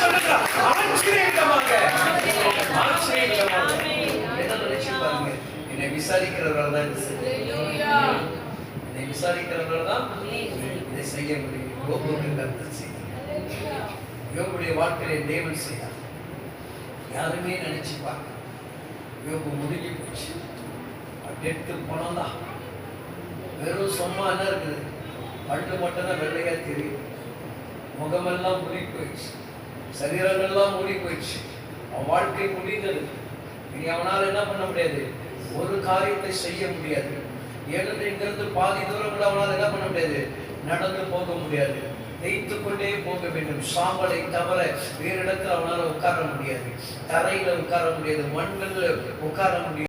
சொல்லுகிறார் என்ன நினைச்சு பாருங்க. என்னை விசாரிக்கிறவர்கள் தான் என்னை விசாரிக்கிறவர்கள் தான் இதை செய்ய முடியும். யோகுக்கு கருத்து யோகுடைய வாழ்க்கையை தேவன் செய்யார் யாருமே நினைச்சு பார்க்க யோகு போச்சு. அப்படி எடுத்து போனோம் தான். வெறும் சும்மா என்ன இருக்குது? பல்லு மட்டும்தான் வெள்ளையாக தெரியும் முகமெல்லாம் முடி போயிடுச்சு சரீரங்கள்லாம் மூடி போயிடுச்சு. அவன் வாழ்க்கை முடிந்தது. இனி அவனால் என்ன பண்ண முடியாது? ஒரு காரியத்தை செய்ய முடியாது. எழுந்து இங்கிருந்து பாதி தூரம் கூட அவனால் என்ன பண்ண முடியாது? நடந்து போக முடியாது. தேய்த்து கொண்டே போக வேண்டும். சாம்பலை தவிர வேறு இடத்துல அவனால் உட்கார முடியாது. தரையில் உட்கார முடியாது. மண்ணில் உட்கார முடியாது.